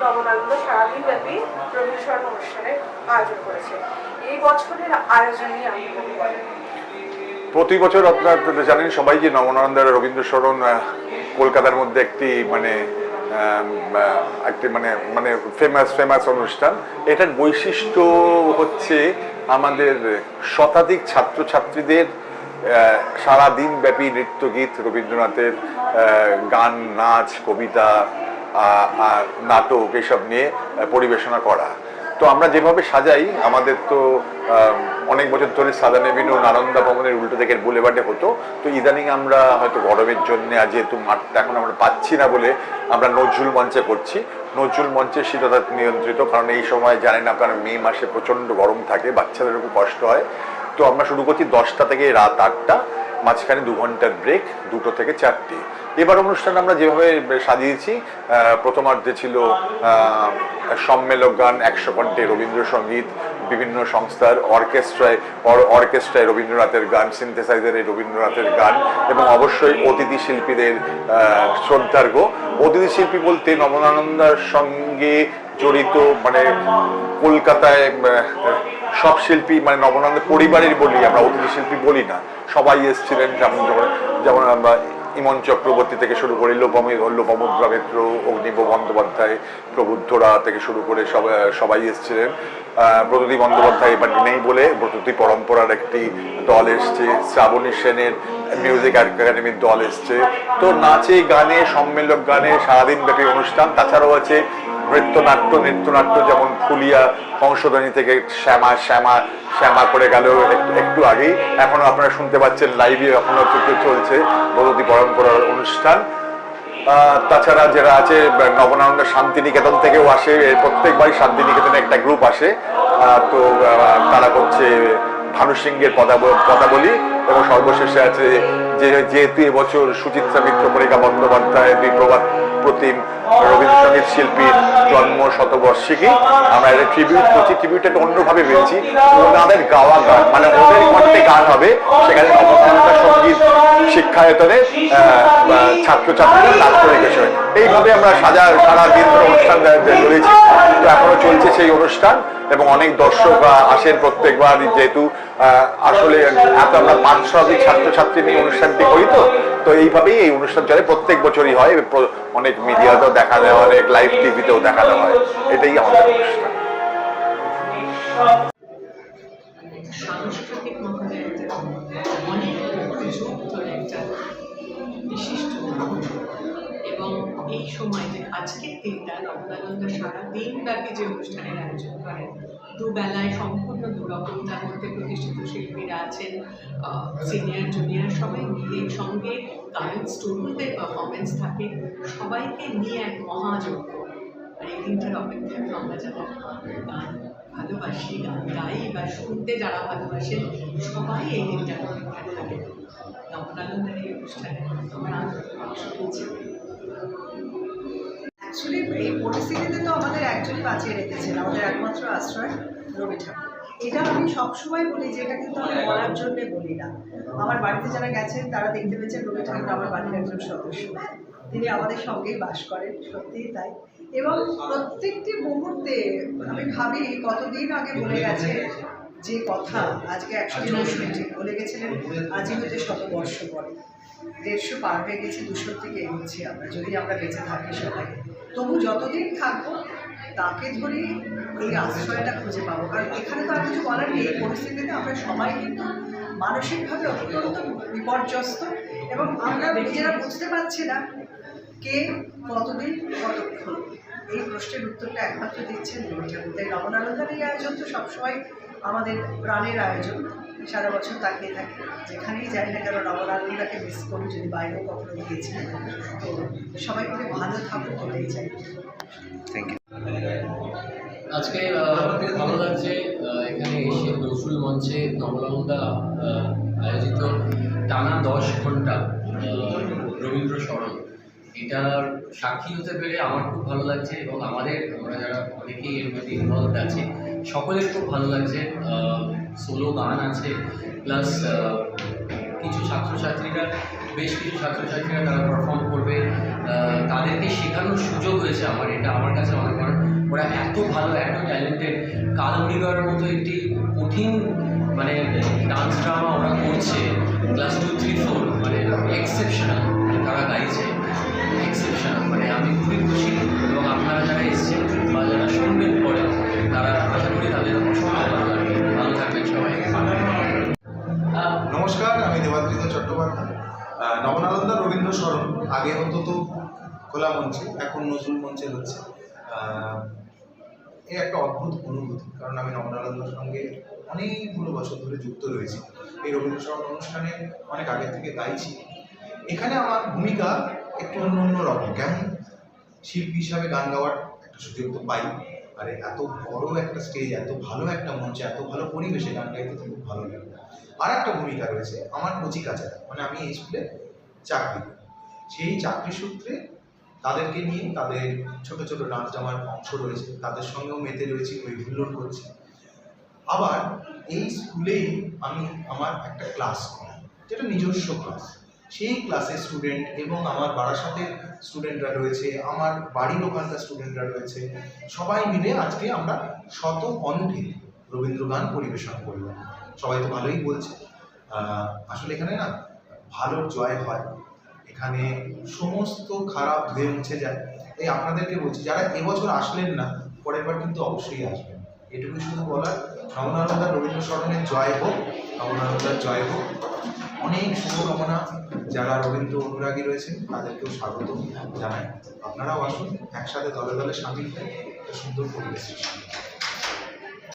নবনানন্দ সারাদিন ব্যাপী রবীন্দ্রস্মরণ অনুষ্ঠানের আয়োজন করেছে। এই বছরের আয়োজন প্রতি বছর আপনার জানেন সবাই যে নবনানন্দের রবীন্দ্র স্মরণ কলকাতার মধ্যে একটি মানে একটি মানে মানে ফেমাস ফেমাস অনুষ্ঠান। এটার বৈশিষ্ট্য হচ্ছে আমাদের শতাধিক ছাত্রছাত্রীদের আহ, সারা দিন ব্যাপী নৃত্যগীত রবীন্দ্রনাথের গান নাচ কবিতা নাটক এসব নিয়ে পরিবেশনা করা। তো আমরা যেভাবে সাজাই, আমাদের তো অনেক বছর ধরে সাদান এভিনিউ নালন্দা ভবনের উল্টো দিকের বুলেবার্ডে হতো। তো ইদানিং আমরা হয়তো গরমের জন্য, আর যেহেতু মাঠটা এখন আমরা পাচ্ছি না বলে আমরা নজরুল মঞ্চে করছি। নজরুল মঞ্চে শীততা নিয়ন্ত্রিত, কারণ এই সময় জানেন আপনার, মে মাসে প্রচণ্ড গরম থাকে, বাচ্চাদেরও খুব কষ্ট হয়। তো আমরা শুরু করছি দশটা থেকে রাত আটটা। মাঝখানে দু ঘণ্টার ব্রেক দুটো থেকে চারটে। এবার অনুষ্ঠান আমরা যেভাবে সাজিয়েছি প্রথমার্ধে ছিল সম্মেলক গান, একশো কণ্ঠে রবীন্দ্রসঙ্গীত, বিভিন্ন সংস্থার অর্কেস্ট্রায়, অর- অর্কেস্ট্রায় রবীন্দ্রনাথের গান সিনথেসাইজারে রবীন্দ্রনাথের গান, এবং অবশ্যই অতিথি শিল্পীদের শ্রদ্ধার্ঘ। অতিথি শিল্পী বলতে নবনানন্দার সঙ্গে জড়িত মানে কলকাতায় সব শিল্পী মানে নবনন্দ পরিবারের বলি, আমরা অতিথি শিল্পী বলি না। সবাই এসেছিলেন যেমন যেমন- আমরা ইমন চক্রবর্তী থেকে শুরু করে লোপমি লোপমুদ্রা মিত্র অগ্নিব বন্দ্যোপাধ্যায়, প্রবুদ্ধরা থেকে শুরু করে সবাই সবাই এসেছিলেন। ব্রততী বন্দ্যোপাধ্যায় এবার নেই বলে ব্রততী পরম্পরার একটি দল এসছে, শ্রাবণী সেনের মিউজিক একাডেমির দল এসছে। তো নাচে, গানে, সম্মেলক গানে সারাদিন ব্যাপী অনুষ্ঠান। তাছাড়াও আছে নৃত্যনাট্য নৃত্যনাট্য যেমন ফুলিয়া সংশোধনী থেকে শ্যামা শ্যামা শ্যামা করে গেল একটু- আগেই। এখনও আপনারা শুনতে পাচ্ছেন লাইভে এখনও চলছে বদতি পরম্পরার অনুষ্ঠান। তাছাড়া যারা আছে নবনানন্দ শান্তিনিকেতন থেকেও আসে প্রত্যেকবারই শান্তিনিকেতনে একটা গ্রুপ আসে। তো তারা করছে ভানু সিংহের পদাব- পদাবলী এবং সর্বশেষে আছে যে, যেহেতু এবছর সুচিত্রা মিত্র, পরিকা বন্দ্যোপাধ্যায় বিপ্রভাত প্রতিম রবীন্দ্রসঙ্গীত শিল্পীর জন্ম শতবর্ষিকী। আমরা একটা ট্রিবিউট করছি ট্রিবিউটে অন্যভাবে পেয়েছি ওনাদের গাওয়া গান মানে ওদের কণ্ঠে গান হবে, সেখানে নবনানন্দা সংগীত, শিক্ষায়তনে ছাত্রছাত্রীরা নাচ করে গেছে এইভাবে আমরা সাজা, সারা দিন অনুষ্ঠান চলেছি তো এখনও চলছে সেই অনুষ্ঠান। এবং অনেক দর্শক আসেন প্রত্যেকবার। যেহেতু আসলে এত আমরা পাঁচ শতাধিক ছাত্রছাত্রী নিয়ে অনুষ্ঠানটি করি তো তো এইভাবেই এই অনুষ্ঠান চলে। প্রত্যেক বছরই হয় অনেক মিডিয়াতেও দেখা দেওয়া অনেক লাইভ টিভিতেও দেখানো হয়। এটাই আমাদের অনুষ্ঠান। সাংস্কৃতিক অনেক যুগ ধরে একটা বিশিষ্ট এই সময় যে আজকের দিনটা নবদানন্দ সারা দিন ব্যাপী যে অনুষ্ঠানের আয়োজন করেন দুবেলায় সম্পূর্ণ দুরকম তার মধ্যে প্রতিষ্ঠিত শিল্পীরা আছেন সিনিয়র জুনিয়র সবাই মিলে সঙ্গে কারেন্ট স্টুডেন্টদের পারফরমেন্স থাকে। সবাইকে নিয়ে এক মহাযজ্ঞ। আর এই দিনটার অপেক্ষায় তো আমরা যারা গান ভালোবাসি, গান গাই বা শুনতে যারা ভালোবাসেন, সবাই এই দিনটার অপেক্ষায় থাকে। নবনানন্দের এই অনুষ্ঠানে আমরা অংশ নিয়েছি অ্যাকচুয়ালি এই পরিস্থিতিতে তো আমাদের বাঁচিয়ে রেখেছেন, আমাদের একমাত্র আশ্রয় রবি ঠাকুর। এটা আমি সবসময় বলি যে এটা কিন্তু আমি বলার জন্যে বলি না। আমার বাড়িতে যারা গেছেন, তারা দেখতে পেয়েছেন রবি ঠাকুর আমার বাড়ির একজন সদস্য। তিনি আমাদের সঙ্গেই বাস করেন, সত্যিই তাই। এবং প্রত্যেকটি মুহূর্তে আমি ভাবি, কতদিন আগে বলে গেছে যে কথা, আজকে একশো চৌষট্টি বলে গেছিলেন, আজই হতে শতবর্ষ পরে। দেড়শো পার হয়ে গেছে, দুশোর থেকে এগোচ্ছি আমরা, যদি আমরা বেঁচে থাকি সবাই। তবু যতদিন থাকব, তাকে ধরে এই আশ্রয়টা খুঁজে পাবো। কারণ এখানে তো আর কিছু বলার নেই, এই পরিস্থিতিতে আমরা সবাই কিন্তু মানসিকভাবে অত্যন্ত বিপর্যস্ত এবং আমরা নিজেরা বুঝতে পারছি না কে কতদিন কতক্ষণ। এই প্রশ্নের উত্তরটা একমাত্র দিচ্ছেন রবি ঠাকুর। তাই এই আয়োজন তো সবসময় আমাদের প্রাণের আয়োজন। সারা বছর তাকিয়ে থাকে। যেখানেই যাই না কেন নবনানন্দাকে মিস করি যদি বাইরেও কখনো গিয়েছি। তো সবাই মিলে ভালো থাকুক এটাই চাই। আজকে ভালো লাগছে এখানে এসে নজরুল মঞ্চে নবনন্দা আয়োজিত টানা দশ ঘণ্টা রবীন্দ্র স্মরণ। এটার সাক্ষী হতে পেরে আমার খুব ভালো লাগছে এবং আমাদের আমরা যারা অনেকেই এর মধ্যে ইনভলভ আছে সকলের খুব ভালো লাগছে সোলো গান আছে প্লাস কিছু ছাত্রছাত্রীরা, বেশ কিছু ছাত্রছাত্রীরা তারা পারফর্ম করবে তাদেরকে শেখানোর সুযোগ হয়েছে আমার, এটা আমার কাছে অনেক বড়। ওরা এত ভালো, এত ট্যালেন্টেড কালমৃগার মতো একটি কঠিন মানে ডান্স ড্রামা ওরা করছে ক্লাস টু থ্রি ফোর মানে এক্সেপশনাল তারা গাইছে এক্সেপশনাল মানে আমি খুবই খুশি। এবং আপনারা যারা এসেছেন বা যারা শুনবেন পরে, তারা আগে অন্তত খোলা মঞ্চে, এখন নজরুল মঞ্চে হচ্ছে এ একটা অদ্ভুত অনুভূতি। কারণ আমি নবনালন্দার সঙ্গে অনেকগুলো বছর ধরে যুক্ত রয়েছি। এই রবীন্দ্র অনুষ্ঠানে অনেক আগে থেকে গাইছি এখানে আমার ভূমিকা একটু অন্য অন্য রকম। কেমন? শিল্পী হিসাবে গান গাওয়ার একটা সুযোগ তো পাই। আর, এত বড় একটা স্টেজ এত ভালো একটা মঞ্চে, এত ভালো পরিবেশে গান গাইতে তো খুব ভালো লাগে। আর একটা ভূমিকা রয়েছে আমার কচি কাচারা। মানে আমি এই স্কুলে চাকরি করি। সেই চাকরি সূত্রে তাদেরকে নিয়ে তাদের ছোট ছোট ডান্স জামার অংশ রয়েছে, তাদের সঙ্গেও মেতে রয়েছি হুল্লোড় করছি। আবার এই স্কুলেই আমি আমার একটা ক্লাস করাই, যেটা নিজস্ব ক্লাস। সেই ক্লাসের স্টুডেন্ট এবং আমার বারাসাতের স্টুডেন্টরা রয়েছে, আমার বাড়ির ওখানকার স্টুডেন্টরা রয়েছে, সবাই মিলে আজকে আমরা শত কণ্ঠে রবীন্দ্র গান পরিবেশন করলাম। সবাই তো ভালোই বলছে। আসলে এখানে না ভালোর জয় হয়। এখানে সমস্ত খারাপ ধুয়ে মুছে যায়। এই আপনাদেরকে বলছি, যারা এবছর আসলেন না পরের বার কিন্তু অবশ্যই আসবেন। এটুকুই শুধু বলার, নবনানন্দা রবীন্দ্র স্মরণের জয় হোক, নবনানন্দার জয় হোক। অনেক শুভকামনা যারা রবীন্দ্র অনুরাগী রয়েছেন, তাদেরকেও স্বাগত জানাই। আপনারাও আসুন, একসাথে দলে দলে সামিল হয়ে একটা সুন্দর পরিবেশ সৃষ্টি